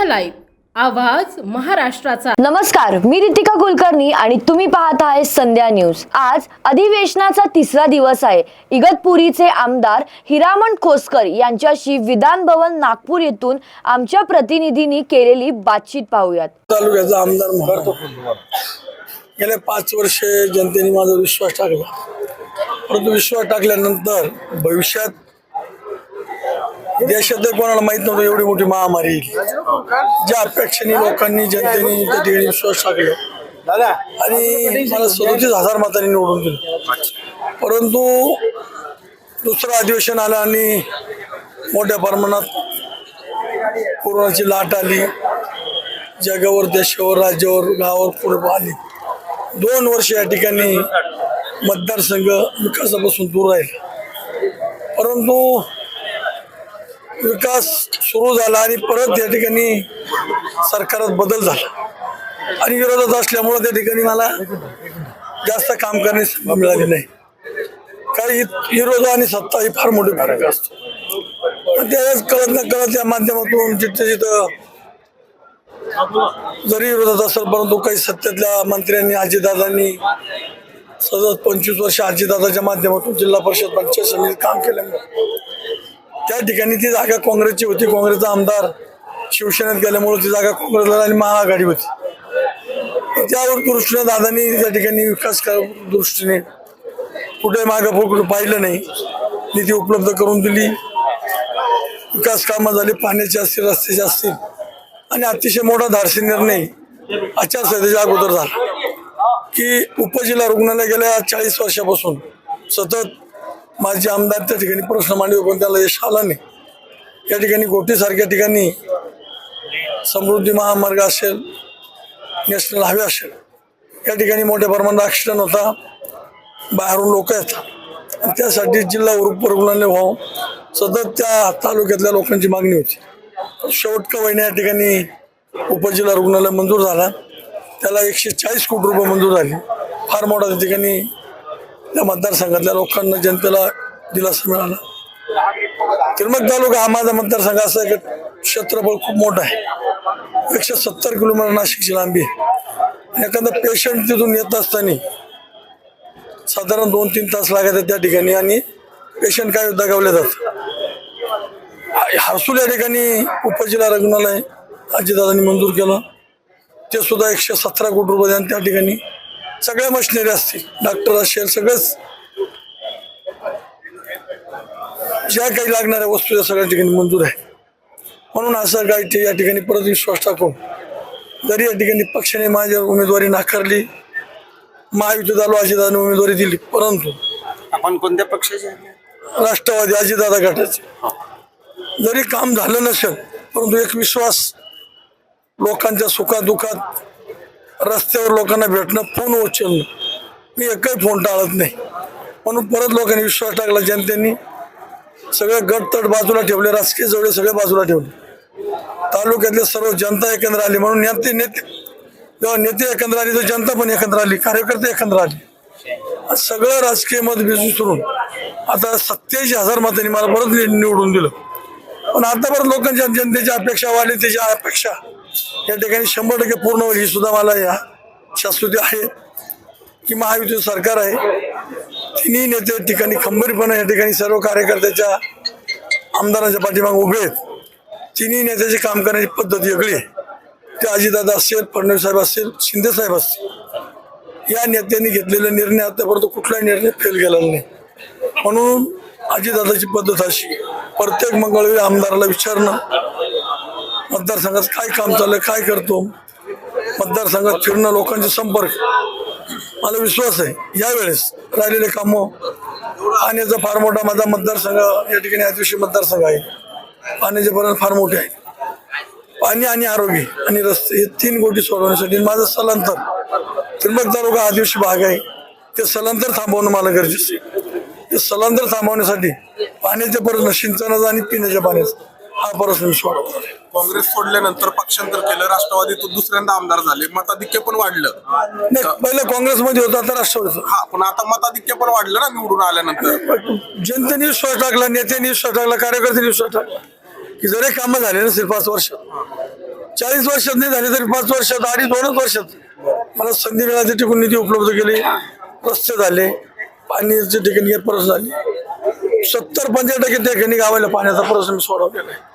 Wardha live आवाज महाराष्ट्राचा. नमस्कार मी रितिका कुलकर्णी आणि तुम्ही पाहत आहे संध्या न्यूज. आज अधिवेशनाचा तिसरा दिवस आहे. इगतपुरीचे आमदार हिरामण खोसकर यांच्याशी विधान भवन नागपूर येथून आमच्या प्रतिनिधींनी केलेली बातचीत पाहूयात. तालुक्याचा आमदार म्हणून गेले पाच वर्षे जनतेने माझा विश्वास टाकला. परंतु विश्वास टाकल्यानंतर भविष्यात देशात कोणाला माहीत नव्हतं एवढी मोठी महामारी. ज्या अपेक्षेने लोकांनी जनतेने त्या ठिकाणी विश्वास टाकला. आणि मला सदोतीस हजार मतांनी निवडून दिलं. परंतु दुसरं अधिवेशन आलं आणि मोठ्या प्रमाणात कोरोनाची लाट आली. जगावर देशावर राज्यावर गावावर पुढे आली. दोन वर्ष या ठिकाणी मतदारसंघ विकासापासून दूर राहील. परंतु विकास सुरू झाला आणि परत या ठिकाणी सरकारात बदल झाला. आणि विरोधात असल्यामुळं त्या ठिकाणी मला जास्त काम करणे संधी मिळाली नाही. कारण विरोध आणि सत्ता ही फार मोठी फरक असतो. पण त्यावेळेस कळत न कळत या माध्यमातून जिथं जिथं जरी विरोधात असेल परंतु काही सत्तेतल्या मंत्र्यांनी आजीदादांनी सतत पंचवीस वर्ष आजीदादाच्या माध्यमातून जिल्हा परिषद पंचायत समितीत काम केल्यामुळे त्या ठिकाणी ती जागा काँग्रेसची होती. काँग्रेसचा आमदार शिवसेनेत गेल्यामुळे ती जागा काँग्रेसला आणि महाआघाडी होती. त्यावर दृष्टीने दादांनी त्या ठिकाणी विकास दृष्टीने कुठे मागं कुठं पाहिलं नाही. निधी उपलब्ध करून दिली. विकास कामं झाली. पाण्याची असतील रस्त्याचे असतील. आणि अतिशय मोठा धाडसी निर्णय आचारसंहितेच्या अगोदर झाला. की उपजिल्हा रुग्णालय गेल्या चाळीस वर्षापासून सतत माझे आमदार त्या ठिकाणी प्रश्न मांडले पण त्याला यश आला नाही. या ठिकाणी गोटीसारख्या ठिकाणी समृद्धी महामार्ग असेल नॅशनल हायवे असेल या ठिकाणी मोठ्या प्रमाणात ॲक्सिडेंट होता बाहेरून लोक येतात. आणि त्यासाठी जिल्हा उप रुग्णालय व्हावं सतत त्या तालुक्यातल्या लोकांची मागणी होती. शेवटका महिन्या या ठिकाणी उपजिल्हा रुग्णालय मंजूर झाला. त्याला एकशे चाळीस कोटी रुपये मंजूर झाले. फार मोठा त्या ठिकाणी त्या मतदारसंघातल्या लोकांना जनतेला दिलासा मिळाला. किरमक तालुका हा माझा मतदारसंघ असा आहे की क्षेत्रफळ खूप मोठं आहे. एकशे सत्तर किलोमीटर नाशिकची लांबी आहे. आणि एखादा पेशंट तिथून येत असताना साधारण दोन तीन तास लागतात त्या ठिकाणी आणि पेशंट काय दगावले जातात. हर्सूल या ठिकाणी उपजिल्हा रुग्णालय अजितदादांनी मंजूर केलं. ते सुद्धा एकशे सतरा कोटी रुपये त्या ठिकाणी सगळ्या मशिनरी असतील डॉक्टर असेल सगळंच. ज्या काही लागणाऱ्या वस्तू त्या सगळ्या ठिकाणी मंजूर आहे. म्हणून असं काही ते या ठिकाणी परत विश्वास टाकून जरी या ठिकाणी पक्षाने माझ्या उमेदवारी नाकारली महायुतीत आलो अजितदादाने उमेदवारी दिली परंतु आपण कोणत्या पक्षाचे? राष्ट्रवादी अजितदादा गटाचे. जरी काम झालं नसेल परंतु एक विश्वास लोकांच्या सुखादुखात रस्त्यावर लोकांना भेटणं फोन उचलणं. मी एकही फोन टाळत नाही. म्हणून परत लोकांनी विश्वास टाकला जनतेने सगळे गट तट बाजूला ठेवले राजकीय जवळ सगळे बाजूला ठेवले. तालुक्यातले सर्व जनता एकत्र आली म्हणून नेते नेते जेव्हा नेते एकत्र आली तर जनता पण एकत्र आली कार्यकर्ते एकत्र आले. सगळं राजकीय मत विसरून आता सत्याऐंशी हजार मतांनी मला परत निवडून दिलं. पण आता परत लोकांच्या जनतेच्या अपेक्षा वाढली त्याच्या अपेक्षा या ठिकाणी शंभर टक्के पूर्ण होईल ही सुद्धा मला या शाश्वती आहे. की महायुतीचं सरकार आहे. तिन्ही नेते या ठिकाणी खंबीरपणे या ठिकाणी सर्व कार्यकर्त्याच्या आमदारांच्या पाठीमागे उभे आहेत. तिन्ही नेत्याची काम करण्याची पद्धत वेगळी आहे. ते अजितदादा असेल फडणवीस साहेब असतील शिंदे साहेब असतील. या नेत्यांनी घेतलेले निर्णय आतापर्यंत कुठलाही निर्णय फेल गेलेला नाही. म्हणून अजितदादाची पद्धत अशी प्रत्येक मंगळवारी आमदाराला विचारणं मतदारसंघात काय काम चाललं काय करतो? मतदारसंघात फिरणं लोकांचे संपर्क. मला विश्वास आहे यावेळेस राहिलेले कामं पाण्याचा फार मोठा माझा मतदारसंघ या ठिकाणी अतिशय मतदारसंघ आहे. पाण्याचे पर्यंत फार मोठे आहे. पाणी आणि आरोग्य आणि रस्ते हे तीन गोष्टी सोडवण्यासाठी माझं स्थलांतर. त्रिंबक तालुका आदिवशी भाग आहे. ते स्थलांतर थांबवणं मला गरजेचं आहे. ते स्थलांतर थांबवण्यासाठी पाण्याचे परत सिंचनाचं आणि पिण्याच्या पाण्याचं. हा सोडवणार आहे. काँग्रेस सोडल्यानंतर पक्षांतर केलं राष्ट्रवादीतून दुसऱ्यांदा आमदार झाले मताधिक्य पण वाढलं. नाही पहिलं काँग्रेसमध्ये होता आता राष्ट्रवादीचं. हा पण आता मताधिक्य पण वाढलं ना निवडून आल्यानंतर. जनतेने विश्वास टाकला नेत्यांनी विश्वास टाकला कार्यकर्त्यांनी विश्वास टाकला. की जरी कामं झाले नसेल पाच वर्ष चाळीस वर्षात नाही झाली तरी पाच वर्षात अडीच दोनच वर्षात. मला संधी मिळाली तिकडून निधी उपलब्ध केली? रस्ते झाले पाण्याचे ठिकाणी परस झाली. सत्तर पंच्याहत्तर टक्के ठिकाणी गावाला पाण्याचा प्रश्न मी सोडवलेला आहे.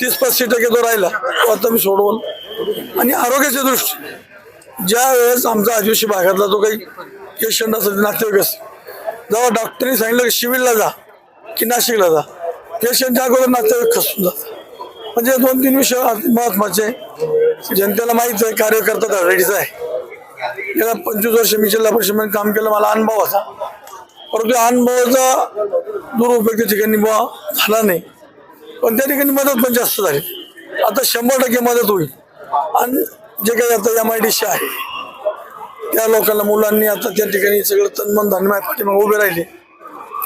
तीस पस्तीस टक्के जो राहिला. तो आता मी सोडवल. आणि आरोग्याच्या दृष्टी ज्या वेळेस आमचा आदिवासी भागातला जो काही पेशंट असेल नातेवाईक असेल जेव्हा डॉक्टरनी सांगितलं की शिविरला जा की नाशिकला जा पेशंटच्या अगोदर नातेवाईक खसून जातात. म्हणजे दोन तीन विषय महत्त्वाचे जनतेला माहीत आहे कार्यकर्ता धडाडीचा आहे. गेल्या पंचवीस वर्ष मी जिल्हा परिषदेमध्ये काम केलं मला अनुभव होता परंतु अनुभवाचा दुरुपयोग ठिकाणी बुवा झाला नाही. पण त्या ठिकाणी मदत पण जास्त झाली. आता शंभर टक्के मदत होईल. आणि जे काही आता एम आय डी सी आहे त्या लोकांना मुलांनी आता त्या ठिकाणी सगळं तन्मन धन माझ्या पाठीमागे उभे राहिले.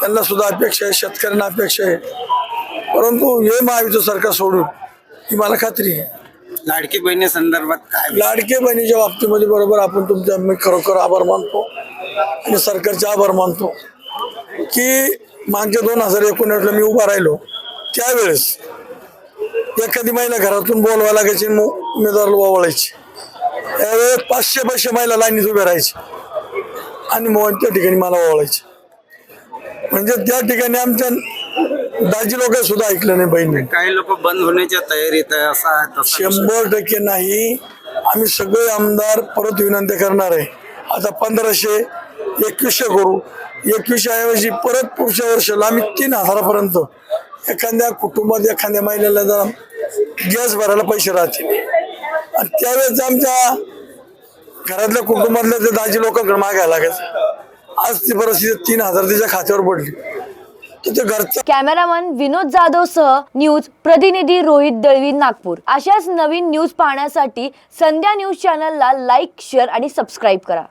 त्यांना सुद्धा अपेक्षा आहे शेतकऱ्यांना अपेक्षा आहे. परंतु हे महायुतीचं सरकार सोडून ही मला खात्री आहे. लाडकी बहिणी संदर्भात काय लाडके बहिणीच्या बाबतीमध्ये बरोबर आपण तुमचा मी खरोखर आभार मानतो. आणि सरकारचे आभार मानतो. की मागच्या दोन हजार एकोणीसला मी उभा राहिलो. त्यावेळेस एखादी महिला घरातून बोलवा लागायची उमेदवाराला ओवाळायची. त्यावेळेस पाचशे पाचशे महिला लाईनीत उभ्या राहायची. आणि मग त्या ठिकाणी मला ओवाळायची. म्हणजे त्या ठिकाणी आमच्या दाजी लोक सुद्धा ऐकलं नाही बहिणी. काही लोक बंद होण्याच्या तयारीत आहे असा. शंभर टक्के नाही. आम्ही सगळे आमदार परत विनंती करणार आहे. आता पंधराशे एकवीसशे करू. एकवीसशे ऐवजी परत पुढच्या वर्षाला आम्ही तीन हजारापर्यंत एखाद्या कुटुंबात एखाद्या महिलेला जर गॅस भरायला पैसे राहतील. आणि त्यावेळेस आमच्या घरातल्या कुटुंबातल्या ते दाजी लोकांकडे मागायला लागायचं. आज ती परिस्थिती तीन हजार तिच्या खात्यावर पडली. घरचं कॅमेरामन विनोद जाधव सह न्यूज प्रतिनिधी रोहित दळवी नागपूर. अशाच नवीन न्यूज पाहण्यासाठी संध्या न्यूज चॅनलला लाईक शेअर आणि सबस्क्राईब करा.